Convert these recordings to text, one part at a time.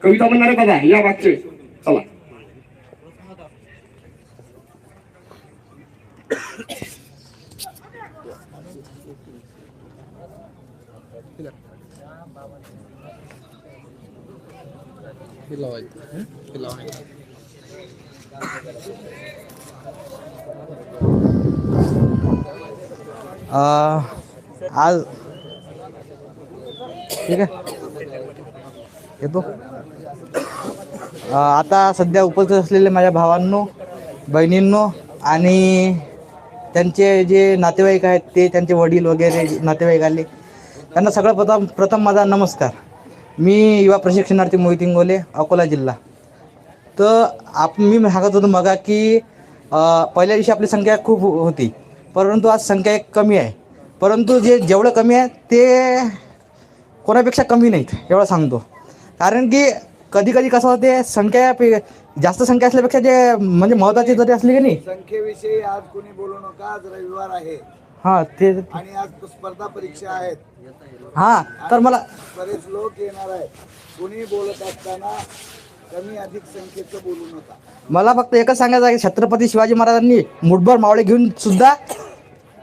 कविता म्हणणारे बघा या मागचे चला. अं, आज ठीक आहे. येतो. अं, आता सध्या उपस्थित असलेले माझ्या भावांनो बहिणींनो आणि त्यांचे जे नातेवाईक आहेत ते त्यांचे वडील वगैरे नातेवाईक आले त्यांना सगळं प्रथम प्रथम माझा नमस्कार. मी युवा प्रशिक्षणार्थी मोहित इंगोले अकोला जिल्हा. तर आप मी सांगत होतो मगा की पहिल्या दिवशी आपली संख्या खूप होती परंतु आज संख्या एक कमी आहे. परंतु जे जेवढं कमी आहे ते कोणापेक्षा कमी नाहीत एवढं सांगतो. कारण की कधी कधी कसं होते संख्या पे जास्त संख्या असल्यापेक्षा जे म्हणजे महत्त्वाची जरी असली की नाही. संख्येविषयी आज कोणी बोलू नका आज रविवार आहे. हां ते आणि आज स्पर्धा परीक्षा आहेत. हां तर मला बरेच लोक येणार आहेत. कोणी बोलत असताना कमी अधिक संख्येचं बोलू नका. मला फक्त एकच सांगायचं आहे की छत्रपती शिवाजी महाराजांनी मुठभर मावळे घेऊन सुद्धा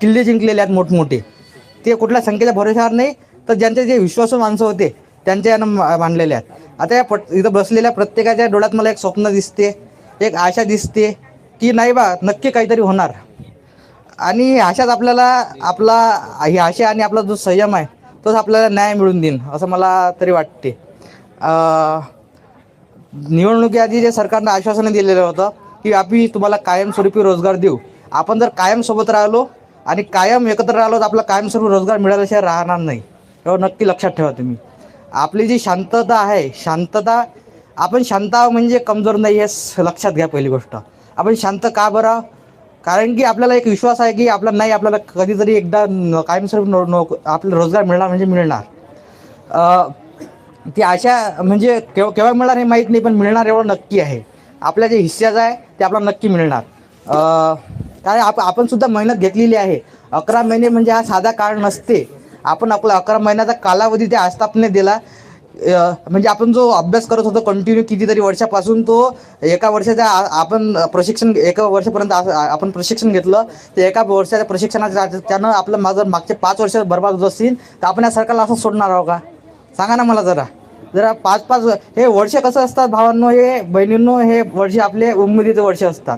किल्ले जिंकलेले आहेत मोठमोठे. ते कुठल्या संख्येच्या भरोशावर नाही तर ज्यांचे जे विश्वासू माणसं होते त्यांच्या यानं मा- बांधलेले आहेत. आता या पट इथं बसलेल्या प्रत्येकाच्या डोळ्यात मला एक स्वप्न दिसते एक आशा दिसते की नाही बा नक्की काहीतरी होणार. आणि अशाच आपल्याला आपला ही आशा आणि आपला जो संयम आहे तोच आपल्याला न्याय मिळून देईन असं मला तरी वाटते. निवडणुकीआधी जे सरकारनं आश्वासनं दिलेलं होतं की आम्ही तुम्हाला कायमस्वरूपी रोजगार देऊ. आपण जर कायम सोबत राहिलो आणि कायम एकत्र राहिलो तर आपला कायमस्वरूपी रोजगार मिळाल्याशिवाय राहणार नाही. एवढं नक्की लक्षात ठेवा तुम्ही. आपली जी शांतता आहे शांतता आपण शांत म्हणजे कमजोर नाही आहे लक्षात घ्या पहिली गोष्ट. आपण शांत का बरं? कारण की आपल्याला एक विश्वास आहे की आपला नाही आपल्याला कधीतरी एकदा न- कायमस्वरूपी नो नो आपल्याला रोजगार मिळणार म्हणजे मिळणार. ती आशा म्हणजे केव्हा केव्हा मिळणार हे माहीत नाही पण मिळणार एवढं नक्की आहे. आपल्या जे हिस्साचं आहे ते आपल्याला नक्की मिळणार. कारण काय आप आपण सुद्धा मेहनत घेतलेली आहे. अकरा महिने म्हणजे हा साधा काळ नसते. आपण आपला अकरा महिन्याचा कालावधी त्या आस्थापने दिला. म्हणजे आपण जो अभ्यास करत होतो कंटिन्यू कितीतरी वर्षापासून तो एका वर्षाचा आपण प्रशिक्षण एका वर्षापर्यंत आपण प्रशिक्षण घेतलं. ते एका वर्षाच्या प्रशिक्षणाच्या त्यानं आपलं माझं मागचे पाच वर्ष बरबाद होत असतील तर आपण या सरकारला असं सोडणार आहोत का? सांगा ना मला जरा. जरा पाच पाच हे वर्ष कसं असतात भावांनो? हे बहिणींनो हे वर्ष आपले उमेदीचे वर्ष असतात.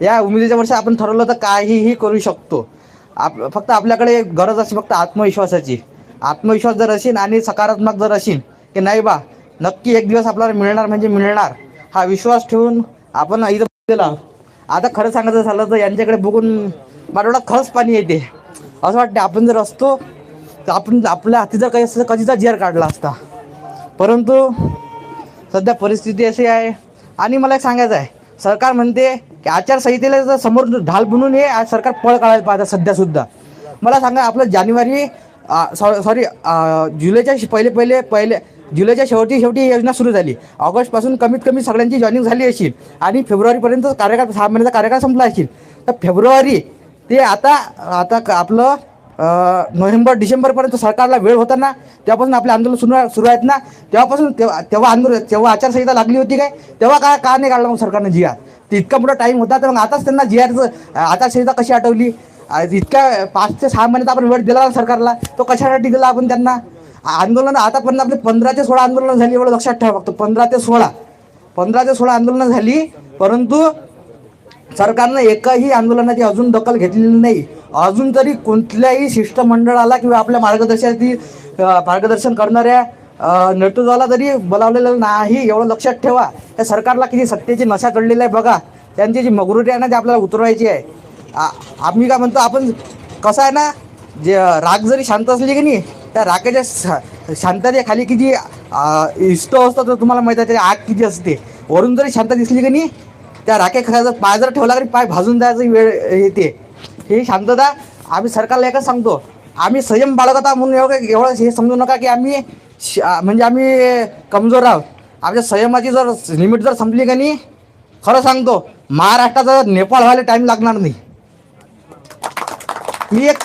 या उमेदीच्या वर्ष आपण ठरवलं तर काहीही करू शकतो. आप फक्त आपल्याकडे गरज अशी फक्त आत्मविश्वासाची. आत्मविश्वास जर असेल आणि सकारात्मक जर असेल की नाही बा नक्की एक दिवस आपल्याला मिळणार म्हणजे मिळणार. हा विश्वास ठेवून आपण इथं दिला आता खरं सांगायचं झालं तर यांच्याकडे बघून मला खरंच पाणी येते. असं वाटते आपण जर असतो तर आपण आपल्या हाती जर काही असतं कधीचा जेर काढला असता. परंतु सध्या परिस्थिती अशी आहे. आणि मला एक सांगायचं आहे सरकार म्हणते की आचारसंहितेला जर समोर ढाल बनून हे आज सरकार पळ काढायला पाहतं सध्यासुद्धा मला सांगा आपलं जानेवारी सॉरी जुलैच्या पहिले पहिले पहिले जुलैच्या शेवटी शेवटी ही योजना सुरू झाली. ऑगस्टपासून कमीत कमी सगळ्यांची जॉईनिंग झाली असेल आणि फेब्रुवारीपर्यंत कार्यकाळ सहा महिन्याचा कार्यकाळ संपला असेल. तर फेब्रुवारी ते आता आता आपलं नोव्हेंबर डिसेंबरपर्यंत सरकारला वेळ होता ना तेव्हापासून आपले आंदोलन सुरू सुरू आहेत ना तेव्हापासून तेव्हा तेव्हा आंदोलन तेव्हा आचारसंहिता लागली होती काय? तेव्हा काय का नाही काढला मग सरकारनं जिया? इतका मोठा टाईम होता तर मग आताच त्यांना जी आरचं आचारसंहिता कशी आठवली? इतक्या पाच ते सहा महिन्यात आपण वेळ दिला सरकारला तो कशासाठी दिला आपण त्यांना? आंदोलन आतापर्यंत आपले पंधरा ते सोळा आंदोलन झाली एवढं लक्षात ठेवा फक्त पंधरा ते सोळा. पंधरा ते सोळा आंदोलनं झाली परंतु सरकारनं एकही आंदोलनाची अजून दखल घेतलेली नाही. अजून तरी कोणत्याही शिष्टमंडळाला किंवा आपल्या मार्गदर्शनाची मार्गदर्शन करणाऱ्या अं, झाला तरी बोलावलेलं नाही एवढं लक्षात ठेवा. त्या सरकारला किती सत्तेची नशा चढलेली आहे बघा. त्यांची जी मगरुरी आहे ना ती आपल्याला उतरवायची आहे. आम्ही काय म्हणतो आपण कसं आहे ना जे राग जरी शांत असली की नाही त्या रागाच्या शा- खाली किती इष्ट असतं तर तुम्हाला माहीत आहे त्याची आग किती असते. वरून जरी शांत दिसली की नाही त्या राखे खायचा पाय जर ठेवला तरी पाय भाजून द्यायची वेळ येते. ही शांतता आम्ही सरकारला एकच सांगतो. आम्ही संयम बाळगत आहोत म्हणून एवढं एवढं हे समजू नका की आम्ही श- म्हणजे आम्ही कमजोर आहोत. आमच्या संयमाची जर लिमिट जर संपली का नाही खरं सांगतो महाराष्ट्राचा नेपाळ व्हायला टाईम लागणार नाही. मी एक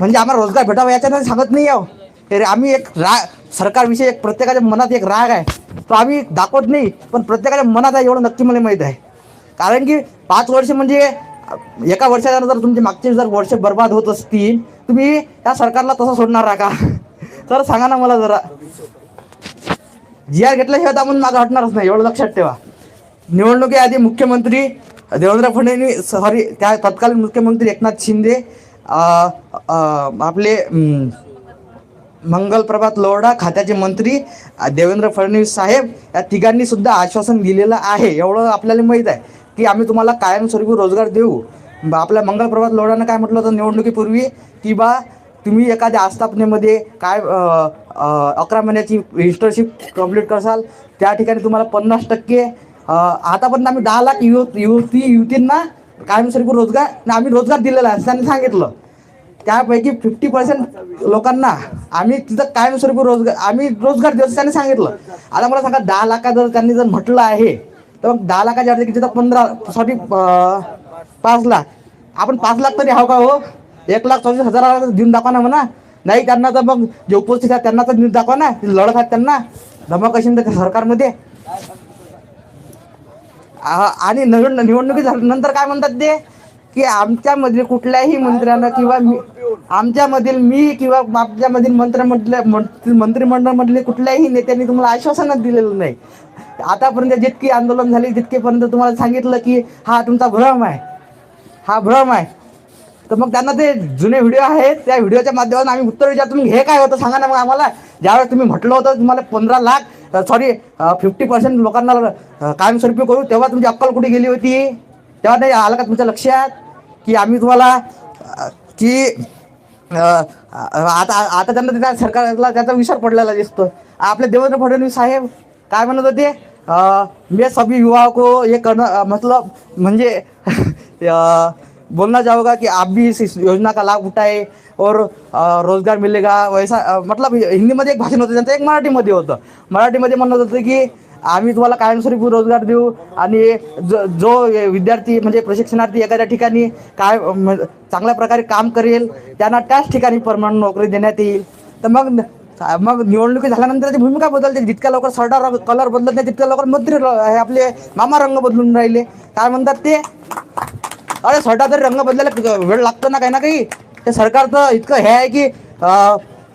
म्हणजे आम्हाला रोजगार भेटावा याच्यानं सांगत नाही आहो. हे आम्ही एक राग सरकारविषयी एक प्रत्येकाच्या मनात एक राग आहे. तो आम्ही दाखवत नाही पण प्रत्येकाच्या मनात आहे एवढं नक्की मला माहीत आहे. कारण की पाच वर्ष म्हणजे एका वर्षाच्या जर तुमचे मागचे जर वर्ष बर्बाद होत असतील तुम्ही या सरकारला तसं सोडणार का? तर सांगा ना मला जरा. जी आर घेतल्याशिवाय तर आपण मागं हटणारच नाही एवढं लक्षात ठेवा. निवडणुकीआधी मुख्यमंत्री देवेंद्र फडणवीस सॉरी त्या तत्कालीन मुख्यमंत्री एकनाथ शिंदे आपले मंगल मंगलप्रभात लोहडा खात्याचे मंत्री देवेंद्र फडणवीस साहेब या तिघांनी सुद्धा आश्वासन दिलेलं आहे. एवढं आपल्याला माहीत आहे. की आम्ही तुम्हाला कायमस्वरूपी रोजगार देऊ. आपल्या मंगलप्रभात लोढानं काय म्हटलं होतं निवडणुकीपूर्वी? की बा तुम्ही एखाद्या आस्थापनेमध्ये काय अकरा महिन्याची रजिस्टरशिप कंप्लीट करसाल त्या ठिकाणी तुम्हाला पन्नास टक्के आतापर्यंत आम्ही दहा लाख युव युवती युवतींना कायमस्वरूपी रोजगार आम्ही रोजगार दिलेला आहे त्यांनी सांगितलं. त्यापैकी फिफ्टी पर्सेंट लोकांना आम्ही तिथं कायमस्वरूपी रोजगार आम्ही रोजगार देऊ त्यांनी सांगितलं. आता मला सांगा दहा लाखा जर त्यांनी जर म्हटलं आहे तर मग दहा लाखाच्या किती तर पंधरा सॉरी पाच लाख. आपण पाच लाख तरी हाव का हो? एक लाख चौतीस हजार देऊन दाखवा ना म्हणा. नाही त्यांना तर मग जे उपस्थित आहेत त्यांना तर देऊन दाखवा ना. लढत आहेत त्यांना. धमक असेल तर सरकारमध्ये. आणि निवड निवडणुकी झाल्यानंतर काय म्हणतात ते? की आमच्यामधील कुठल्याही मंत्र्यांना किंवा आमच्यामधील मी किंवा आमच्यामधील मंत्रिमंडळ मंत्री- मंत्रिमंडळमधले कुठल्याही नेत्यांनी तुम्हाला आश्वासनच दिलेलं नाही. आतापर्यंत जितकी आंदोलन झाली तितकेपर्यंत तुम्हाला सांगितलं की हा तुमचा भ्रम आहे. हा भ्रम आहे. तर मग त्यांना ते जुने व्हिडिओ आहेत त्या व्हिडिओच्या माध्यमातून आम्ही उत्तर विचारतो तुम्ही हे काय होतं सांगा ना मग आम्हाला. ज्यावेळेस तुम्ही म्हटलं होतं तुम्हाला पंधरा लाख सॉरी फिफ्टी पर्सेंट लोकांना कायमस्वरूपी करू तेव्हा तुमची अक्कल कुठे गेली होती? तेव्हा नाही आलं का तुमच्या लक्षात? की आम्ही तुम्हाला की आता आता त्यांना त्या सरकारला त्याचा विसर पडलेला दिसतो आपले देवेंद्र फडणवीस साहेब काय म्हणत होते? अ, मैं सभी युवाओं को ये करना मतलब म्हणजे बोलणं बोलना चाहूँगा कि आप भी इस योजना का लाभ उठाए और रोजगार मिलेगा वैसा मतलब हिंदीमध्ये एक भाषण होतं त्यांचं एक मराठीमध्ये होतं. मराठीमध्ये म्हणत होतं की आम्ही तुम्हाला कायमस्वरूपी रोजगार देऊ आणि जो जो विद्यार्थी म्हणजे प्रशिक्षणार्थी एखाद्या ठिकाणी काय म- चांगल्या प्रकारे काम करेल त्यांना त्याच ठिकाणी परमनंट नोकरी देण्यात येईल. तर मग मग निवडणुकी झाल्यानंतर ती भूमिका बदलते. जितक्या लवकर सरदार कलर बदलत नाही तितक्या लवकर मंत्री हे आपले मामा रंग बदलून राहिले. काय म्हणतात ते? अरे सरकार तरी रंग बदलायला वेळ लागतो ना काही ना काही ते सरकारचं इतकं हे आहे की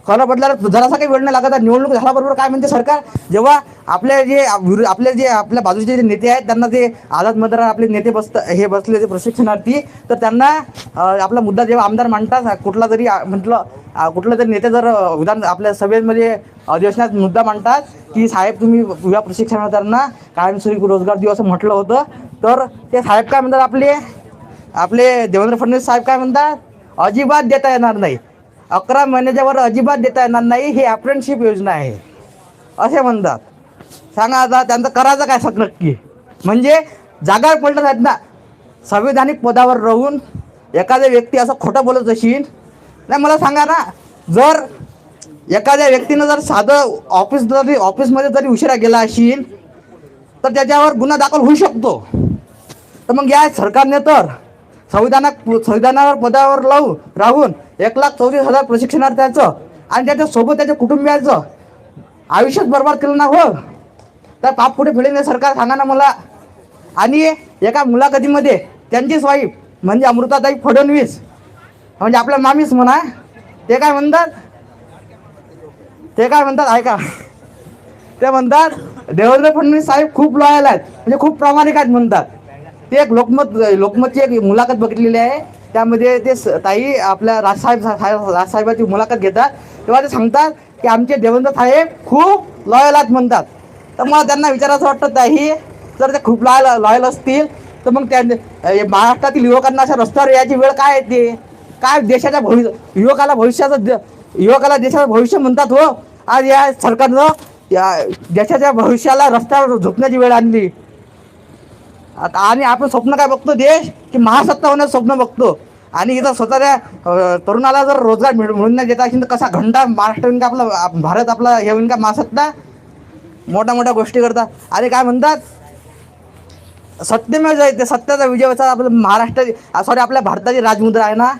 कलर बदलायला जरासा काही वेळ नाही लागत. आहे. निवडणूक झाल्याबरोबर काय म्हणते सरकार? जेव्हा आपले जे विरो- आपले जे आपल्या बाजूचे जे नेते आहेत त्यांना जे आझाद मतदार आपले नेते बसत हे बसले ते प्रशिक्षणार्थी तर त्यांना आपला मुद्दा जेव्हा आमदार मांडतात कुठला तरी म्हटलं कुठला कुठलं तरी नेते जर विधान आपल्या सभेमध्ये अधिवेशनात मुद्दा मांडतात की साहेब तुम्ही या प्रशिक्षणार्थ्यांना कायमस्वरूपी रोजगार देऊ असं म्हटलं होतं तर ते साहेब काय म्हणतात आपले? आपले देवेंद्र फडणवीस साहेब काय म्हणतात? अजिबात देता येणार नाही. अकरा महिन्याच्या वर अजिबात देता येणार नाही ही अप्रेंटशिप योजना आहे. असे म्हणतात. सांगा आता त्यांचं करायचं काय सग नक्की? म्हणजे जागा पलटत आहेत ना संविधानिक पदावर राहून एखाद्या व्यक्ती असं खोटं बोलत असेल नाही मला सांगा ना जर एखाद्या व्यक्तीनं जर साधं ऑफिस जरी ऑफिसमध्ये जरी उशिरा गेला असेल तर त्याच्यावर गुन्हा दाखल होऊ शकतो. तर मग या सरकारने तर संविधानात संविधानावर पदावर लावून राहून एक लाख चौतीस हजार प्रशिक्षणार्थ्याचं आणि त्याच्यासोबत त्याच्या कुटुंबियाचं आयुष्यात बरबाद केलं ना हो. तर पाप पुढे फेडेल सरकार सांगा ना मला. आणि एका मुलाखतीमध्ये त्यांचीच वाईफ म्हणजे अमृताताई फडणवीस. म्हणजे आपल्या मामीच म्हणा. ते काय म्हणतात? ते काय म्हणतात? ऐका. ते म्हणतात देवेंद्र फडणवीस साहेब खूप लॉयल आहेत. म्हणजे खूप प्रामाणिक आहेत म्हणतात. ते एक लोकमत लोकमतची एक मुलाखत बघितलेली आहे. त्यामध्ये ते स- ताई आपल्या राजसाहेब राजसाहेबाची मुलाखत घेतात. तेव्हा ते सांगतात की आमचे देवेंद्र साहेब खूप लॉयल आहेत म्हणतात. तर मला त्यांना विचारायचं वाटतं ताई जर ते खूप लॉयल लॉयल असतील तर मग त्या महाराष्ट्रातील युवकांना अशा रस्त्यावर यायची वेळ काय येते? काय देशाच्या भविष्य युवकाला भविष्याचं द- युवकाला देशाचं भविष्य म्हणतात हो. आज या सरकारनं या देशाच्या भविष्याला रस्त्यावर झोपण्याची वेळ आणली. आता आणि आपण स्वप्न काय बघतो देश? की महासत्ता होण्याचं स्वप्न बघतो. आणि इथं स्वतःच्या तरुणाला जर रोजगार मिळून नाही देता असेल तर कसा घंटा महाराष्ट्र होईन का आपला भारत आपला हे होईन का महासत्ता? मोठ्या मोठ्या गोष्टी करतात. आणि काय म्हणतात? सत्यमेव जयते सत्याचा विजय होता आपलं महाराष्ट्र सॉरी आपल्या भारताची राजमुद्रा आहे ना?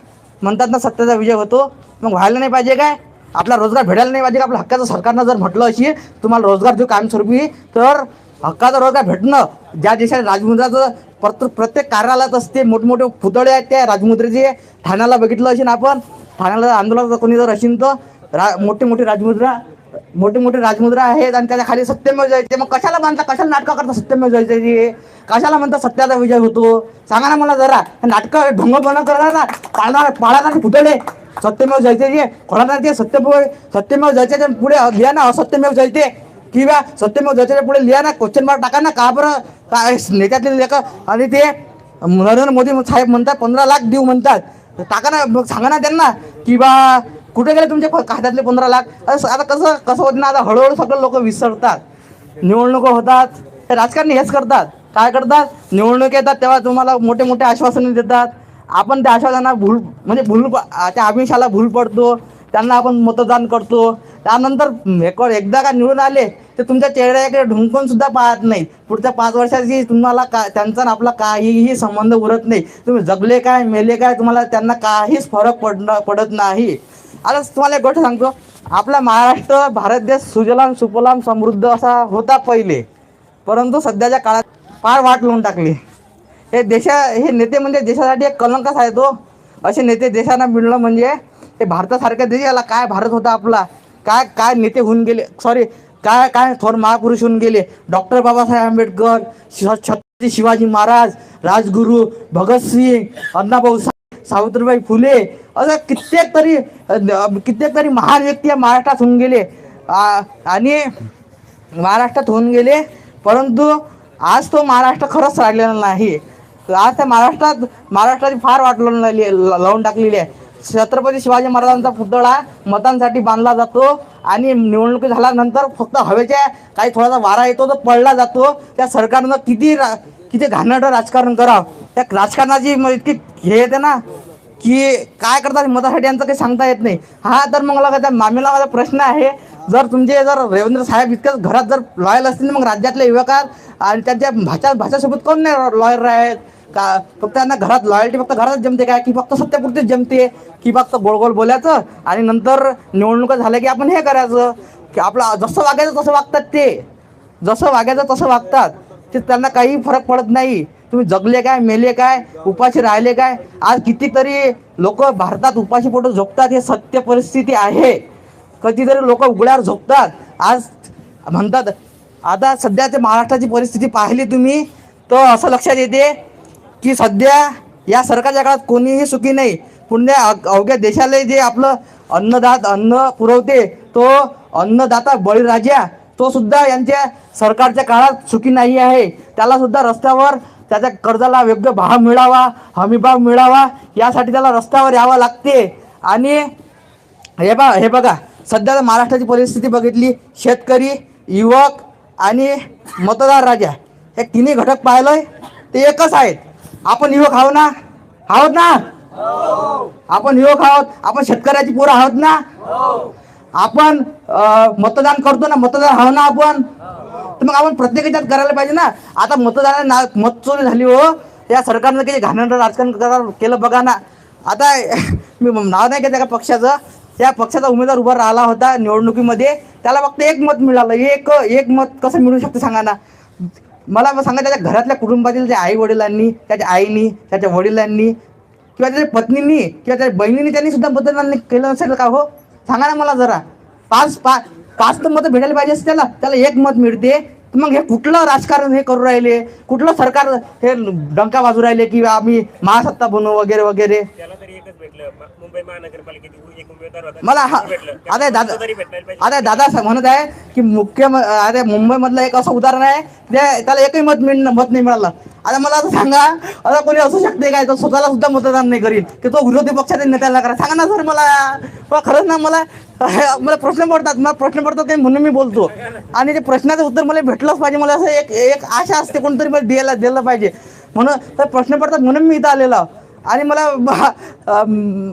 म्हणतात ना सत्याचा विजय होतो. मग व्हायला नाही पाहिजे काय? आपला रोजगार भेटायला नाही पाहिजे का? आपल्या हक्काचं सरकारनं जर म्हटलं अशी तुम्हाला रोजगार देऊ कायमस्वरूपी तर हक्काचा रोजगार भेटणं? ज्या देशात राजमुद्राचं प्रत्येक प्रत्येक कार्यालयात असते मोठमोठे पुतळे आहेत त्या राजमुद्रेचे. ठाण्याला बघितलं असेल आपण ठाण्याला आंदोलन कोणी जर असेल तर रा मोठे मोठे राजमुद्रा मोठे मोठे राजमुद्रा आहेत आणि त्याच्याखाली सत्यमेव जायचे मग कशाला मानता कशाला नाटकं करता सत्यमेव जायचे कशाला म्हणता सत्याचा विजय होतो? सांगा ना मला जरा. नाटकं ढोंगपणा करणार ना पाळणार पाळणार पुतळे. सत्यमेव जायचे जे कोणाला ते सत्यमेव सत्यमेव जायचे पुढे लिहा ना असत्यमेव जयते. किंवा सत्यमेव जयतेच्या पुढे लिहा ना क्वेश्चन मार्क टाका ना का बरं? काय नेत्यातले लेखक? आणि ते नरेंद्र मोदी साहेब म्हणतात पंधरा लाख देऊ म्हणतात. टाका ना मग सांगा ना त्यांना की बा कुठे गेले तुमच्या खात्यातले पंधरा लाख? असं आता कसं कसं होत ना आता हळूहळू सगळं लोक विसरतात. निवडणुका होतात. हे राजकारणी हेच करतात. काय करतात? निवडणूक येतात तेव्हा तुम्हाला मोठे मोठे आश्वासने देतात. आपण त्या आश्वासनाला भूल म्हणजे भूल प- त्या आमिषाला भूल पडतो. त्यांना आपण मतदान करतो. त्यानंतर एकदा का निवडून आले ते तुमच्या चेहऱ्याकडे ढुंकून सुद्धा पाहत नाही पुढच्या पाच वर्षाची तुम्हाला का त्यांचा आणि आपला काहीही संबंध उरत नाही. तुम्ही जगले काय मेले काय तुम्हाला त्यांना काहीच फरक पडणं पडत नाही. आता तुम्हाला एक गोष्ट सांगतो. आपला महाराष्ट्र भारत देश सुजलाम सुफलाम समृद्ध असा होता पहिले. परंतु सध्याच्या काळात फार वाट लावून टाकली. हे देशा हे नेते म्हणजे देशासाठी एक कलंकच आहे तो. असे नेते देशांना मिळणं म्हणजे ते भारतासारख्या देशाला काय भारत होता आपला? काय काय नेते होऊन गेले? सॉरी काय काय थोर महापुरुष होऊन गेले? डॉक्टर बाबासाहेब आंबेडकर छत्रपती शिवाजी महाराज राजगुरू भगतसिंग अण्णाभाऊ सावित्रीबाई फुले असं कित्येक तरी कित्येक तरी महान व्यक्ती या महाराष्ट्रात होऊन गेले. आणि महाराष्ट्रात होऊन गेले. परंतु आज तो महाराष्ट्र खरंच राहिलेला नाही. आज त्या महाराष्ट्रात महाराष्ट्राची फार वाट लावून राहिली लावून टाकलेली आहे. छत्रपती शिवाजी महाराजांचा पुतळा मतांसाठी बांधला जातो आणि निवडणुकी झाल्यानंतर फक्त हवेच्या काही थोडासा वारा येतो तो पडला जातो. त्या सरकारनं किती रा- किती घाणेरडं राजकारण करावं? त्या राजकारणाची मग इतकी हे येते ना की काय करतात मतासाठी यांचं काही सांगता येत नाही. हा तर मग मला त्या मामीला माझा प्रश्न आहे. जर तुमचे जर रवींद्र साहेब इतकंच घरात जर लॉयल असतील मग राज्यातले युवकात आणि त्यांच्या भाषा भाषासोबत कोण नाही लॉयर आहेत का फक्त त्यांना घरात लॉयल्टी फक्त घरात जमते काय? की फक्त सत्यापुरतीच जमते? की फक्त गोल गोल बोलायचं आणि नंतर निवडणुका झाल्या की आपण हे करायचं? की आपलं जसं वागायचं तसं वागतात ते. जसं वागायचं तसं वागतात. ते त्यांना काही फरक पडत नाही. तुम्ही जगले काय मेले काय उपाशी राहिले काय? आज कितीतरी लोक भारतात उपाशी पोट झोपतात हे सत्य परिस्थिती आहे. कधीतरी लोक उघड्यावर झोपतात. आज म्हणतात आता सध्या ते महाराष्ट्राची परिस्थिती पाहिली तुम्ही तर असं लक्षात येते. की सध्या या सरकारच्या काळात कोणीही सुखी नाही. पुण्या अवघ्या देशाला जे आपलं अन्नदात अन्न पुरवते तो अन्नदाता बळीराजा तो सुद्धा यांच्या सरकारच्या काळात सुखी नाही आहे. त्याला सुद्धा रस्त्यावर त्याच्या कर्जाला योग्य भाव मिळावा हमीभाव मिळावा यासाठी त्याला रस्त्यावर यावं लागते. आणि हे बा हे बघा सध्या महाराष्ट्राची परिस्थिती बघितली शेतकरी युवक आणि मतदार राजा हे तिन्ही घटक पाहिलंय ते एकच आहेत. आपण युवक आहोत ना? आहोत ना? आपण युवक आहोत. आपण शेतकऱ्याची पोरं आहोत ना? आपण मतदान करतो ना? मतदान आहो ना आपण? तर मग आपण प्रत्येक याच्यात करायला पाहिजे ना? आता मतदान ना मतचोरी झाली हो. या सरकारनं काही घाण राजकारण करा- केलं बघा ना. आता मी नाव नाही घेत का पक्षाचं. त्या पक्षाचा उमेदवार उभा राहिला होता निवडणुकीमध्ये. त्याला फक्त एक मत मिळालं. एक एक मत कसं मिळू शकतं सांगा ना? मला मग सांगा त्याच्या घरातल्या कुटुंबातील त्या आई वडिलांनी त्याच्या आईनी त्याच्या वडिलांनी किंवा त्याच्या पत्नींनी किंवा त्याच्या बहिणींनी त्यांनी सुद्धा मतदान केलं नसेल का हो? सांगा ना मला जरा. पाच पाच पाच तर मतं भेटायला पाहिजे असं त्याला. त्याला एक मत मिळते. मग हे कुठलं राजकारण हे करू राहिले? कुठलं सरकार हे डंका वाजू राहिले की आम्ही महासत्ता बनवू वगैरे वगैरे? मुंबई एक उमेदवार होता. मला हा. आता दादा. आता दादा असं म्हणत आहे की मुख्य अरे मुंबईमधलं एक असं उदाहरण आहे ते त्याला एकही मत मिळ मत नाही मिळालं. आता मला आता सांगा आता कोणी असू शकते काय? तो स्वतःला सुद्धा मतदान नाही करील की तो विरोधी पक्षाच्या नेत्याला करा. सांगा ना सर मला. खरंच ना मला मला प्रश्न पडतात. मला प्रश्न पडतात ते म्हणून मी बोलतो. आणि ते प्रश्नाचं उत्तर मला भेटलंच पाहिजे. मला असं एक एक आशा असते कोणतरी मला द्यायला दिलं पाहिजे. म्हणून तर प्रश्न पडतात म्हणून मी इथं आलेलो. आणि मला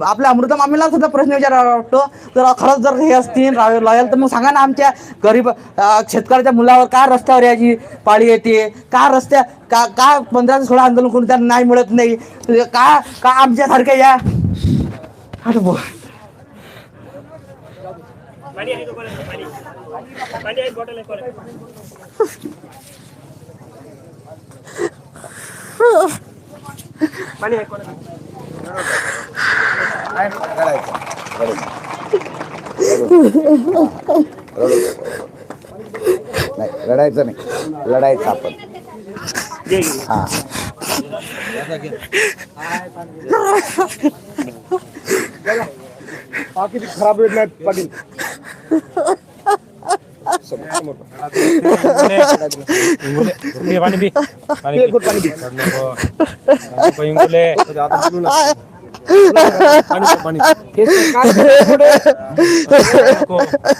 आपल्या अमृता मामीला सुद्धा प्रश्न विचारावा वाटतो. जर खरंच जर हे असतील लॉयल तर मग सांगा ना आमच्या गरीब शेतकऱ्याच्या मुलावर का रस्त्यावर यायची पाळी येते? का रस्त्या का का पंधरा ते सोळा आंदोलन करून त्यांना नाही मिळत नाही? का का आमच्यासारख्या या? अरे बोल पाणी आहे नाही रडायचं नाही लढायचं आपण हा किती खराब वेळ नाही पाटील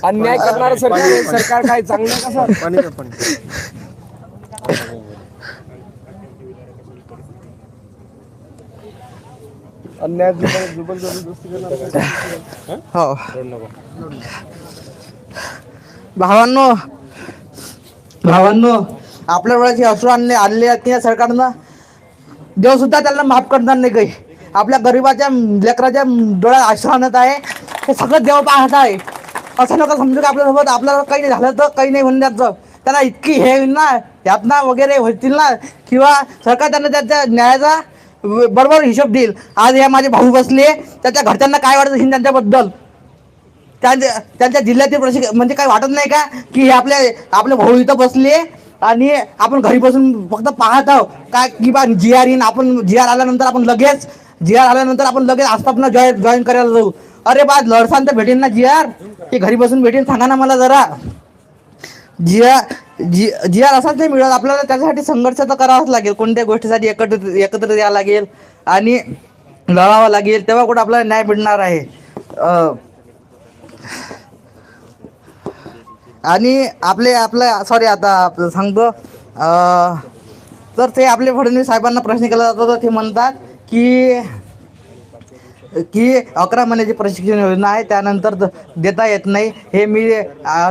अन्याय करणार सरकार काय चांगलं अन्याय भावांनो. भावांनो आपल्या वेळेस अश्रू आणले आणले आहेत या सरकारनं. देव सुद्धा त्यांना माफ करणार नाही काही. आपल्या गरिबाच्या लेकराच्या डोळ्यात अश्रू आणत आहे. हे सगळं देव पाहत आहे. असं नका समजू की आपल्यासोबत? आपल्याला काही नाही झालं तर काही नाही म्हणण्याचं त्यांना इतकी हे होईल ना यातना वगैरे होतील ना किंवा सरकार त्यांना त्याच्या न्यायाचा बरोबर हिशोब देईल. आज हे माझे भाऊ बसले त्याच्या घरच्यांना काय वाटत असेल त्यांच्याबद्दल? त्यांच्या त्यांच्या जिल्ह्यातील प्रशिक म्हणजे काही वाटत नाही का? की हे आपल्या आपले भाऊ इथं बसले आणि आपण घरी बसून फक्त पाहत आहोत. काय की बा जी आर येईन आपण जी आर आल्यानंतर आपण लगेच जी आर आल्यानंतर आपण लगेच आस्थापना जॉईन जॉईन करायला जाऊ. अरे बा लढसान तर भेटेन ना जी आर की घरी बसून भेटेन सांगा ना मला जरा. जी आर जी जी आर असाच नाही मिळत आपल्याला त्याच्यासाठी संघर्ष तर करावाच लागेल. कोणत्या गोष्टीसाठी एकत्र एकत्र यावं लागेल आणि लढावं लागेल तेव्हा कुठं आपल्याला न्याय मिळणार आहे. अं, आणि आपले आपलं सॉरी आता आपलं सांगतो. तर ते आपले फडणवीस साहेबांना प्रश्न केला जातो तर ते म्हणतात की की अकरा महिन्याची प्रशिक्षण योजना आहे त्यानंतर द- देता येत नाही. हे मी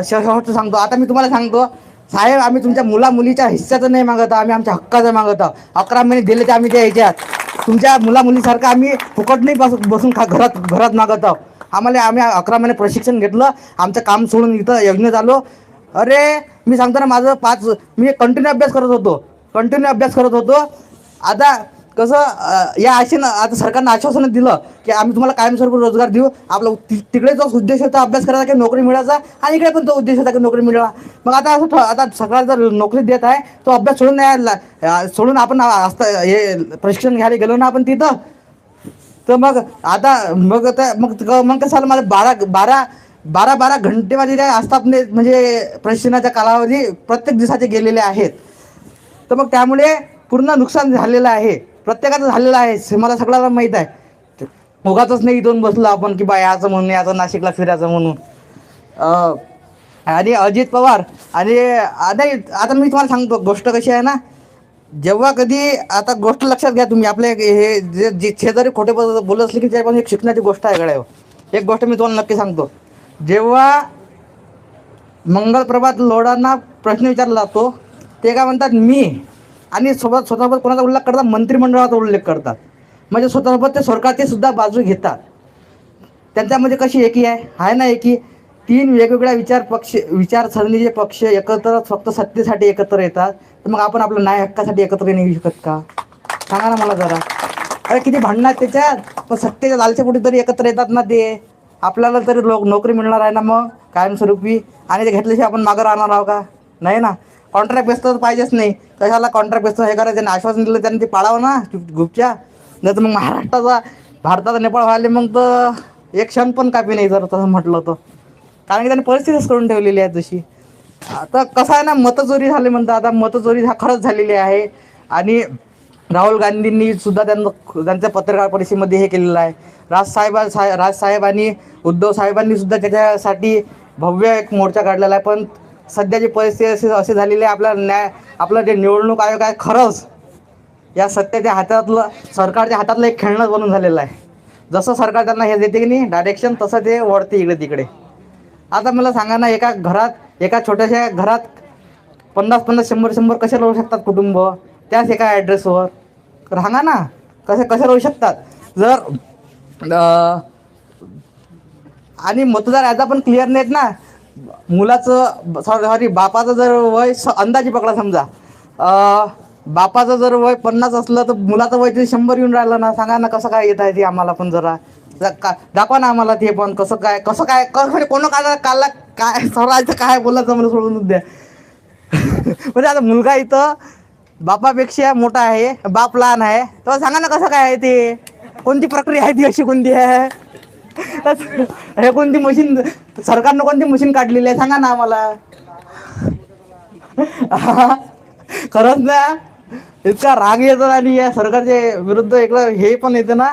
शेवट सांगतो. आता मी तुम्हाला सांगतो साहेब आम्ही तुमच्या मुला मुलीच्या हिस्साचं नाही मागत आम्ही आमच्या हक्काचं मागत आहोत. अकरा महिने दिले ते आम्ही त्या ह्याच्यात तुमच्या मुला मुलीसारखं आम्ही फुकट नाही बसून बसून खा घरात घरात मागत आहोत. आम्हाला आम्ही अकरा महिने प्रशिक्षण घेतलं आमचं काम सोडून इथं यज्ञ आलो अरे मी सांगतो ना माझं पाच मी कंटिन्यू अभ्यास करत होतो. कंटिन्यू अभ्यास करत होतो. आता कसं या आशेनं आता सरकारनं आश्वासन दिलं की आम्ही तुम्हाला कायमस्वरूपी रोजगार देऊ. आपला तिकडे जो उद्देश होता अभ्यास करायचा की नोकरी मिळायचा आणि इकडे पण तो उद्देश होता की नोकरी मिळवा. मग आता असं आता सरकार जर नोकरी देत आहे तो अभ्यास सोडून नाही सोडून आपण असता हे प्रशिक्षण घ्यायला गेलो ना आपण तिथं तर मग आता मग आता मग मग कसं झालं माझं बारा बारा बारा बारा घंटे माझे त्या आस्थापने म्हणजे प्रशिक्षणाच्या कालावधी प्रत्येक दिवसाचे गेलेले आहेत. तर मग त्यामुळे पूर्ण नुकसान झालेलं आहे. प्रत्येकाचं झालेलं आहे मला सगळ्याला माहीत आहे. उगाच नाही इथून बसलो आपण की बा याचं म्हणून याचं नाशिकला फिरायचं म्हणून. आणि अजित पवार आणि आता नाही आता मी तुम्हाला सांगतो गोष्ट कशी आहे ना जेव्हा कधी आता गोष्ट लक्षात घ्या तुम्ही आपले हे जे जे शेजारी खोटे बोलत असले की ते पण एक शिकण्याची गोष्ट आहे गड्या. एक गोष्ट मी तुम्हाला नक्की सांगतो. जेव्हा मंगलप्रभात लोढांना प्रश्न विचारला जातो ते काय म्हणतात? मी आणि सोबत स्वतःसोबत कोणाचा उल्लेख करतात? मंत्रिमंडळाचा उल्लेख करतात. म्हणजे स्वतःसोबत ते सरकारची सुद्धा बाजू घेतात. त्यांच्यामध्ये कशी एकी आहे? हाय ना एकी? तीन वेगवेगळ्या विचार पक्ष विचारसरणीचे पक्ष एकत्र फक्त सत्तेसाठी एकत्र येतात. तर मग आपण आपल्या न्याय हक्कासाठी एकत्र येऊ शकत का? सांगा ना मला जरा. अरे किती भांडणार त्याच्यात? पण सत्तेच्या लालच्या तरी एकत्र येतात ना ते. आपल्याला तरी लोक नोकरी मिळणार आहे ना मग कायमस्वरूपी. आणि ते घेतल्याशिवाय आपण मागं राहणार आहोत का? नाही ना? कॉन्ट्रॅक्ट बेस तर पाहिजेच नाही. कशाला कॉन्ट्रॅक्ट बेस हे करायचं त्यांनी आश्वासन दिलं त्यांनी ते पाळावं ना गुपच्या नाही तर मग महाराष्ट्राचा भारताचा नेपाळ व्हायला मग तर एक क्षण पण कापी नाही जर तसं म्हटलं तर. कारण की त्यांनी परिस्थितीच करून ठेवलेली आहे तशी. आता कसं आहे ना मतचोरी झाली म्हणतात. आता मतचोरी हा खरंच झालेली आहे. आणि राहुल गांधींनी सुद्धा त्यांना त्यांच्या पत्रकार परिषदेमध्ये हे केलेलं आहे. राजसाहेबा साहेब राजसाहेब आणि उद्धव साहेबांनी सुद्धा त्याच्यासाठी भव्य एक मोर्चा काढलेला आहे. पण सध्याची परिस्थिती अशी अशी झालेली आहे. आपला न्याय आपलं जे निवडणूक आयोग आहे खरंच या सत्तेच्या हातातलं सरकारच्या हातातलं एक खेळणंच बनून झालेलं आहे. जसं सरकार त्यांना हे देते की नाही डायरेक्शन तसं ते वळते इकडे तिकडे. आता मला सांगा ना एका घरात एका छोट्याशा घरात पन्नास पन्नास शंभर शंभर कसे राहू शकतात कुटुंब? त्याच एका ॲड्रेसवर राहा ना कसे कसे राहू शकतात? जर आणि मतदार याचा पण क्लिअर नाहीत ना. मुलाचं सॉरी सॉरी बापाचं जर वय स- अंदाजे पकडा समजा. बापाचं जर वय पन्नास असलं तर मुलाचं वय ते शंभर येऊन राहिलं ना. सांगा ना कसं काय येत आहे ते आम्हाला पण जरा. दाखवा ना आम्हाला ते पण कसं काय कसं काय क- म्हणजे कोण काय काल काय स्वरायचं काय बोलायचं मला सोडून द्या. म्हणजे आता मुलगा इथं बापापेक्षा मोठा आहे बाप लहान आहे. तर सांगा ना कसं काय आहे ते. कोणती प्रक्रिया आहे ती अशी कोणती आहे? हे कोणती मशीन सरकारनं कोणती मशीन काढलेली आहे? सांगा ना आम्हाला. खरंच ना इतका राग येतो आणि या सरकारच्या विरुद्ध इकडं हे पण येतं ना.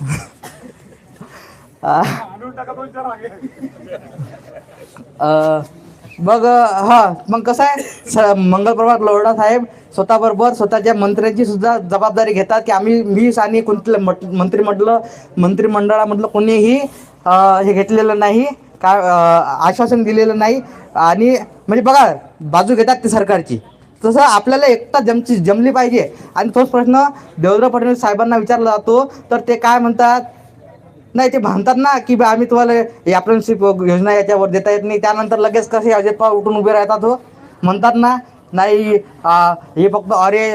मग हा मग कसं आहे? स- मंगलप्रभात लोढा साहेब स्वतःबरोबर स्वतःच्या मंत्र्यांची सुद्धा जबाबदारी घेतात की आम्ही मी आणि कोणतं मट- मंत्रिमंडळ मंत्रिमंडळामधलं कोणीही हे घेतलेलं नाही का आश्वासन दिलेलं नाही. आणि म्हणजे बघा बाजू घेतात ते सरकारची. तसं आपल्याला एकटा जमची जमली पाहिजे. आणि तोच प्रश्न देवेंद्र फडणवीस साहेबांना विचारला जातो. तर ते काय म्हणतात? नाही ते म्हणतात ना की बा आम्ही तुम्हाला हे योजना याच्यावर देता येत नाही. त्यानंतर लगेच कसे अजित पवार उठून उभे राहतात हो. म्हणतात ना नाही हे फक्त अरे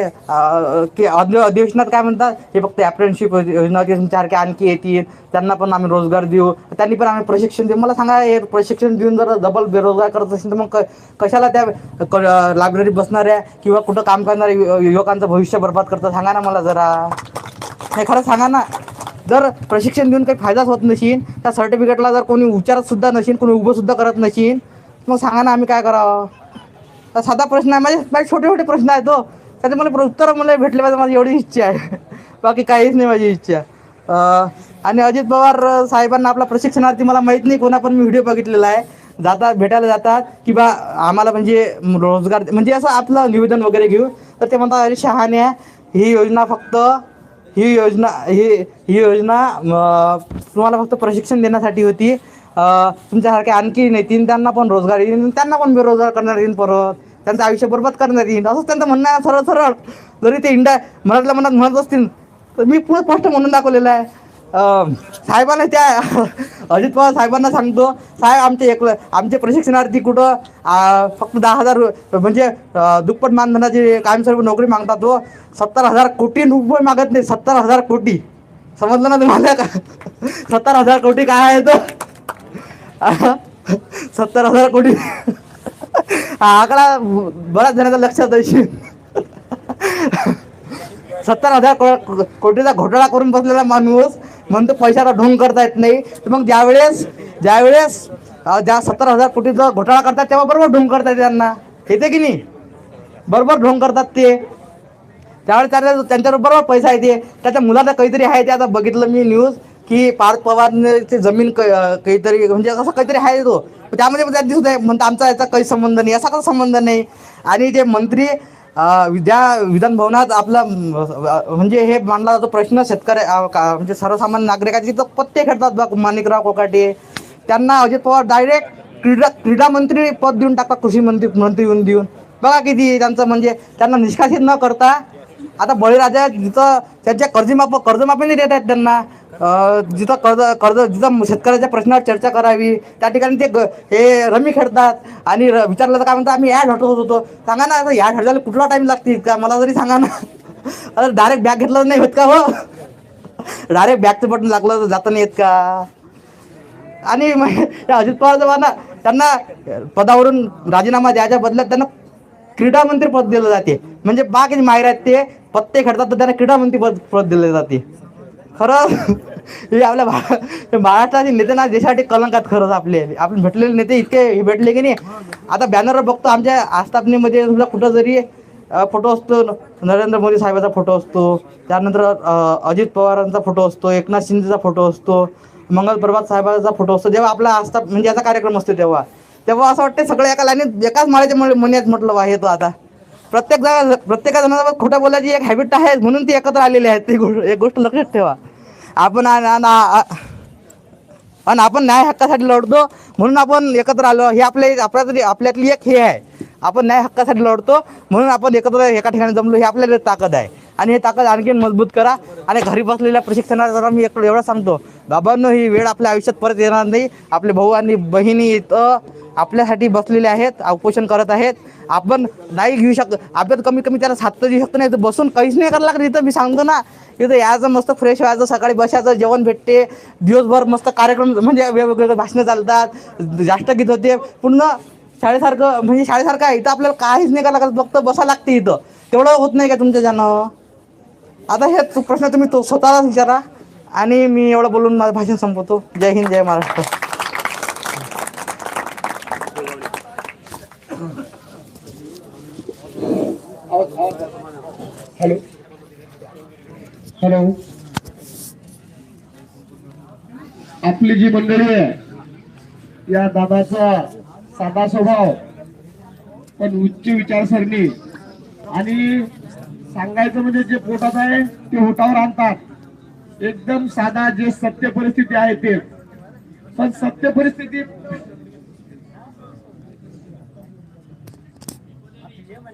की अधिवेशनात काय म्हणतात? हे फक्त अप्रेंटिसशिप योजना आणखी येतील. त्यांना पण आम्ही रोजगार देऊ. त्यांनी पण आम्ही प्रशिक्षण देऊ. मला सांगा हे प्रशिक्षण देऊन जर डबल बेरोजगार करत असेल तर मग क- कशाला त्या लायब्ररीत बसणाऱ्या किंवा कुठं काम करणाऱ्या युवकांचं भविष्य बर्बाद करतात? सांगा ना मला जरा. हे खरं सांगा ना. जर प्रशिक्षण देऊन काही फायदाच होत नशीन त्या सर्टिफिकेटला जर कोणी विचारत सुद्धा नशीन कोणी उभं सुद्धा करत नशीन मग सांगा ना आम्ही काय करावं? साधा प्रश्न आहे माझे माझे छोटे छोटे प्रश्न आहेत तो त्याचे मला उत्तर मला भेटले पाहिजे माझी एवढी इच्छा आहे. बाकी काहीच नाही माझी इच्छा. आणि अजित पवार साहेबांना आपला प्रशिक्षणार्थी मला माहीत नाही कोणा पण मी व्हिडिओ बघितलेला आहे. जातात भेटायला जातात की बा आम्हाला म्हणजे रोजगार म्हणजे असं आपलं निवेदन वगैरे घेऊ तर ते म्हणतात अरे शहाणे ही योजना फक्त ही योजना ही ही योजना तुम्हाला फक्त प्रशिक्षण देण्यासाठी होती. तुमच्यासारखे आणखी नेतीन त्यांना पण रोजगार येईन त्यांना पण बेरोजगार करणार येईन परत. त्यांचं आयुष्य बरबाद करणार येईल असंच त्यांचं म्हणणं आहे सरळ सरळ. जरी ते इंडा मनातल्या मनात म्हणत असतील तर मी पुढे स्पष्ट म्हणून दाखवलेलं आहे. साहेबांना त्या अजित पवार साहेबांना सांगतो साहेब आमचे एक आमचे प्रशिक्षणार्थी कुठं फक्त दहा हजार म्हणजे दुप्पट मानधनाची कायमस्वरूपी नोकरी मागतात तो सत्तर हजार कोटी रुपये मागत नाही सत्तर हजार कोटी. समजलं ना तुम्हाला का? सत्तर हजार कोटी काय आहे तो? सत्तर हजार कोटी. हा आकडा बऱ्याच जणांच्या लक्षात असेल सत्तर हजार को- कोटीचा घोटाळा करून बसलेला माणूस म्हणतो पैशाचा ढोंग करता येत नाही. तर मग ज्यावेळेस ज्यावेळेस ज्या सत्तर हजार कोटीचा घोटाळा करतात तेव्हा बरोबर ढोंग करता येते त्यांना. येते की नाही? बरोबर ढोंग करतात ते. त्यावेळेस त्यांना त्यांच्यावर बरोबर पैसा येते. त्याच्या मुलाचं काहीतरी आहे ते आता बघितलं मी न्यूज की पार्थ पवारने जमीन क- काहीतरी म्हणजे असं काहीतरी आहे तो. त्यामध्ये पण त्यात दिसत आहे म्हणतो आमचा याचा काही संबंध नाही असा काही संबंध नाही. आणि जे मंत्री विद्या विधान भवनात आपला म्हणजे हे मांडला जातो प्रश्न शेतकरी का- म्हणजे सर्वसामान्य नागरिकाचे तर पत्ते खेळतात बा माणिकराव कोकाटे. त्यांना अजित पवार डायरेक्ट क्रीडा क्रीडा मंत्री पद देऊन टाकतात कृषी मंत्री मंत्री येऊन देऊन. बघा किती त्यांचं म्हणजे त्यांना निष्कासित न करता आता बळीराजा जिथं त्यांच्या कर्जमाफ कर्जमाफी नाही देत आहेत त्यांना जिथं कर्ज कर्ज जिथं शेतकऱ्याच्या प्रश्नावर चर्चा करावी त्या ठिकाणी ते ग- हे रमी खेळतात. आणि र- विचारलं तर काय म्हणतात आम्ही ॲड हटवत होतो सांगा ना आता ॲड हटायला कुठला टाइम लागतील? का मला जरी सांगा ना. अरे डायरेक्ट बॅग घेतलं नाही होत का हो? डायरेक्ट बॅगचं बटन लागलं तर जाता नाही येत का? आणि मग त्या अजित पवार जवाना त्यांना पदावरून राजीनामा द्यायच्या बदल्यात त्यांना क्रीडा मंत्री पद दिलं जाते. म्हणजे बाकी माहेर आहेत ते पत्ते खेळतात तर त्यांना क्रीडा मंत्री पद पद दिले जाते. खरं हे आपल्या महाराष्ट्राचे नेते ना देशासाठी कलंकात खरंच आपले. आपण भेटलेले नेते इतके भेटले की नाही. आता बॅनरवर बघतो आमच्या आस्थापनेमध्ये तुला कुठं जरी फोटो असतो नरेंद्र मोदी साहेबाचा फोटो असतो. त्यानंतर अजित पवारांचा फोटो असतो एकनाथ शिंदेचा फोटो असतो मंगल प्रभात साहेबांचा फोटो असतो. जेव्हा आपला आस्था म्हणजे याचा कार्यक्रम असतो तेव्हा. तेव्हा असं वाटतं सगळं एका लाईनीत एकाच माळ्याच्या मळ- मण्यात म्हटलं वा हे तो आता. प्रत्येक जण प्रत्येका जणाला खोट्या बोलायची एक हॅबिट आहे म्हणून ती एकत्र आलेली आहेत ती गोष्ट एक गोष्ट लक्षात ठेवा. आपण आणि आपण न्याय हक्कासाठी लढतो म्हणून आपण एकत्र आलो. हे आपले आपल्यातली आपल्यातली एक हे आहे. आपण न्याय हक्कासाठी लढतो म्हणून आपण एकत्र एका ठिकाणी जमलो. हे आपल्याला ताकद आहे. आणि हे ताकद आणखीन मजबूत करा. आणि घरी बसलेल्या प्रशिक्षणाला जरा मी एक एवढं सांगतो. बाबांनो ही वेळ आपल्या आयुष्यात परत येणार नाही. आपले भाऊ आणि बहिणी इथं आपल्यासाठी बसलेले आहेत उपोषण करत आहेत. आपण नाही घेऊ शकत आपण कमी कमी त्याला सात देऊ शकतो नाही. तर बसून काहीच नाही करायला लागत. इथं मी सांगतो ना इथं यायचं मस्त फ्रेश व्हायचं सकाळी बसायचं जेवण भेटते. दिवसभर मस्त कार्यक्रम म्हणजे वेगवेगळे भाषणं चालतात जास्त गीत होते. पूर्ण शाळेसारखं म्हणजे शाळेसारखं आहे. इथं आपल्याला काहीच नाही करायला लागत फक्त बसा लागते इथं. तेवढं होत नाही का तुमच्या ज्यानं? आता हे प्रश्न तुम्ही तो स्वतःलाच विचारा. आणि मी एवढं बोलून माझं भाषण संपवतो. जय हिंद जय महाराष्ट्र. हॅलो. हॅलो. आपली जी मंडळी आहे या दादाचा साधा स्वभाव पण उच्च विचारसरणी. आणि सांगायचं म्हणजे जे पोटात आहे ते होटावर आणतात. एकदम साधा जे सत्य परिस्थिती आहे ते. पण सत्य परिस्थिती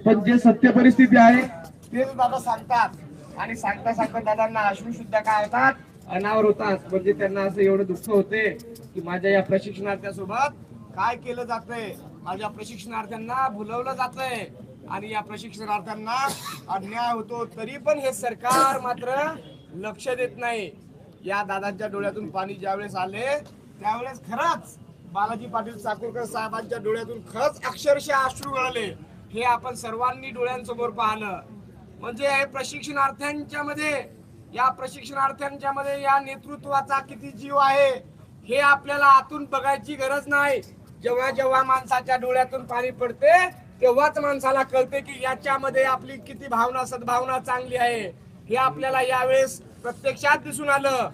पण जे सत्य परिस्थिती आहे तेच दादा सांगतात. आणि सांगता सांगता दादांना अश्रू सुद्धा काय होतात अनावर होतात. म्हणजे त्यांना असं एवढं दुःख होते की माझ्या या प्रशिक्षणार्थ्यासोबत काय केलं जातंय? माझ्या प्रशिक्षणार्थ्यांना भुलवलं जातंय. आणि या प्रशिक्षणार्थ्यांना अन्याय होतो तरी पण हे सरकार मात्र लक्ष देत नाही. या दादांच्या डोळ्यातून पाणी ज्यावेळेस आले त्यावेळेस खरंच बालाजी पाटील चाकूरकर साहेबांच्या डोळ्यातून खरंच अक्षरशः अश्रू गळले. हे आपण सर्वांनी डोळ्यांसमोर पाहिलं म्हणजे प्रशिक्षणार्थ्यांच्या मध्ये या प्रशिक्षणार्थ्यांच्या मध्ये या नेतृत्वाचा किती जीव आहे हे आपल्याला आतून बघायची गरज नाही. जेव्हा जेव्हा माणसाच्या डोळ्यातून पाणी पडते तेव्हाच माणसाला कळते की याच्यामध्ये आपली किती भावना सद्भावना चांगली आहे. हे आपल्याला यावेळेस प्रत्यक्षात दिसून आलं.